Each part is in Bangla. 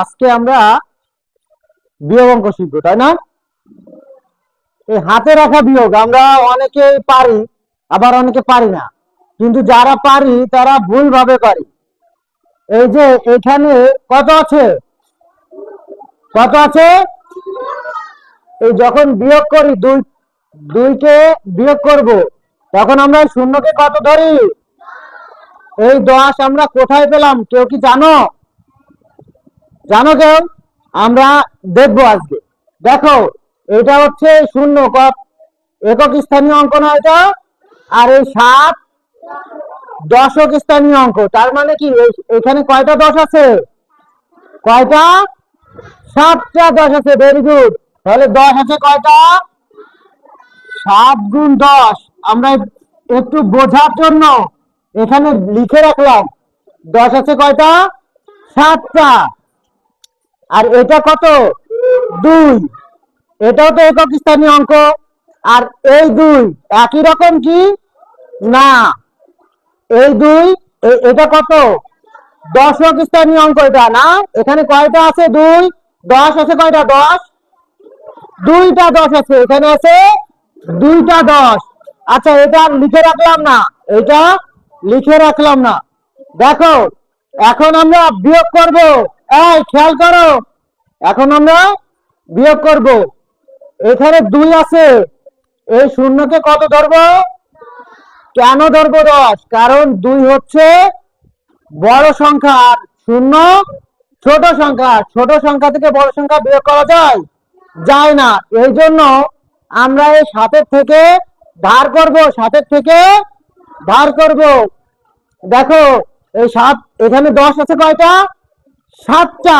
আজকে আমরা বিয়োগ অঙ্ক শিখব, তাই না? এই হাতে রাখা বিয়োগ, আমরা অনেকে পারি, আবার অনেকে পারি না। কিন্তু যারা পারি, তারা ভুলভাবে পারি। এই যে এখানে কত আছে? কত আছে? এই যখন বিয়োগ করি, দুই, দুইকে বিয়োগ করব, তখন আমরা শূন্যকে কত ধরি? এই দশ আমরা কোথায় পেলাম, কেউ কি জানো? জানো কেউ? আমরা দেখব আজকে। দেখো, এটা হচ্ছে শূন্য কত একক স্থানীয় অঙ্ক না এটা। আর এই সাত দশক স্থানীয় অঙ্ক। তার মানে কি? এখানে কয়টা দশ আছে? কয়টা? সাতটা দশ আছে। ভেরি গুড তাহলে দশ আছে কয়টা? সাত গুণ দশ। আমরা একটু বোঝার জন্য এখানে লিখে রাখলাম। দশ আছে কয়টা? সাতটা। আর এটা কত? দুই। এটাও তো একক স্থানীয় অঙ্ক। আর এই দুই একই রকম কি? না। এই দুই এটা কত? দশক স্থানীয় অঙ্ক এটা, না? এখানে কয়টা আছে? দুই। দশ আছে কয়টা? দশ। দুইটা দশ আছে। এখানে আছে দুইটা দশ। আচ্ছা এটা লিখে রাখলাম না। এটা লিখে রাখলাম না। দেখো, এখন আমরা বিয়োগ করব। এই, খেয়াল করো। এখন আমরা বিয়োগ করব। এখানে দুই আছে। এই শূন্যকে কত ধরবো? কেন ধরবো দশ? কারণ দুই হচ্ছে বড় সংখ্যা আর শূন্য ছোট সংখ্যা। ছোট সংখ্যা থেকে বড় সংখ্যা বিয়োগ করা যায়? যায় না। এই জন্য আমরা এই সাতের থেকে ধার করব, সাতের থেকে ধার করব। দেখো, এই সাত, এখানে দশ আছে কয়টা? সাতটা।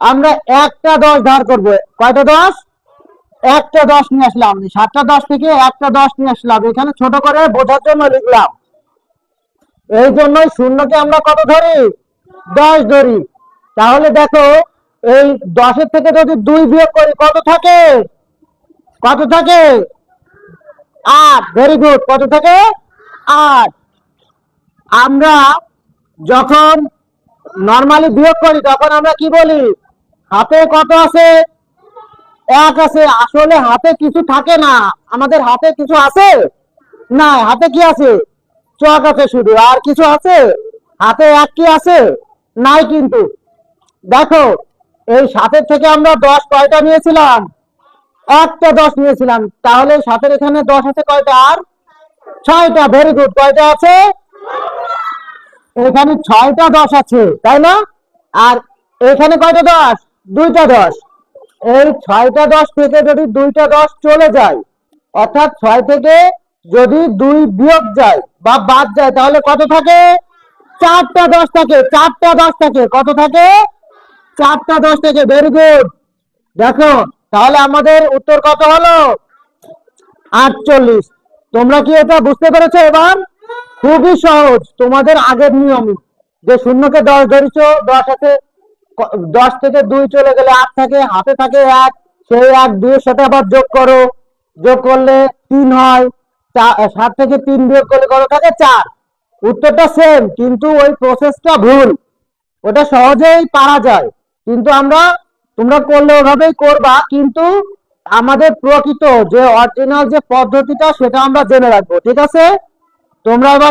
আমরা একটা দশ ধার করব। কয়টা দশ? একটা দশ নিয়ে আসলাম। সাতটা দশ থেকে একটা দশ নিয়ে আসলাম। এখানে ছোট করে বোঝার জন্য লিখলাম। এই জন্যই শূন্যকে আমরা কত ধরি? দশ ধরি। তাহলে দেখো, এই দশের থেকে যদি দুই বিয়োগ করি, কত থাকে? কত থাকে? আট। ভেরি গুড কত থাকে? আট। আমরা যখন নর্মালি বিয়োগ করি, তখন আমরা কি বলি? হাতে কত আছে? এক আছে। আসলে হাতে কিছু থাকে না। আমাদের হাতে কিছু আছে? না হাতে কি আছে? চক আছে শুধু। আর কিছু আছে? হাতে এক কি আছে? নাই কিন্তু। দেখো, এই সাতের থেকে আমরা দশ কয়টা নিয়েছিলাম? একটা দশ নিয়েছিলাম। তাহলে সাতের এখানে দশ আছে কয়টা? আর ছয়টা। ভেরি গুড কয়টা আছে? এখানে ছয়টা দশ আছে, তাই না? আর এখানে কয়টা দশ? দুইটা দশ। এই ছয়টা দশ থেকে যদি দুইটা দশ চলে যায়, অর্থাৎ ছয় থেকে যদি দুই বিয়োগ যায় বা বাদ যায়, তাহলে কত থাকে? চারটা দশ থাকে, চারটা দশ থাকে, কত থাকে? চারটা দশ থেকে ভেরি গুড দেখো, তাহলে আমাদের উত্তর কত হলো? আটচল্লিশ। তোমরা কি এটা বুঝতে পেরেছ এবার? খুবই সহজ। তোমাদের আগের নিয়ম। যে শূন্যকে দশ ধরেছ, দশ আছে, দশ থেকে দুই চলে গেলে আট থাকে, হাতে থাকে এক, সেই এক দুইয়ের সাথে আবার যোগ করো। যোগ করলে তিন হয় সাত থেকে তিন বিয়োগ করলে কত থাকে? চার। উত্তরটা সেম কিন্তু ওই প্রসেসটা ভুল। ওটা সহজেই পারা যায়। কিন্তু আমরা, তোমরা করলে ওভাবেই করবা, কিন্তু আমাদের প্রকৃত যে অরিজিনাল যে পদ্ধতিটা, সেটা আমরা জেনে রাখব। ঠিক আছে? তোমরা এবার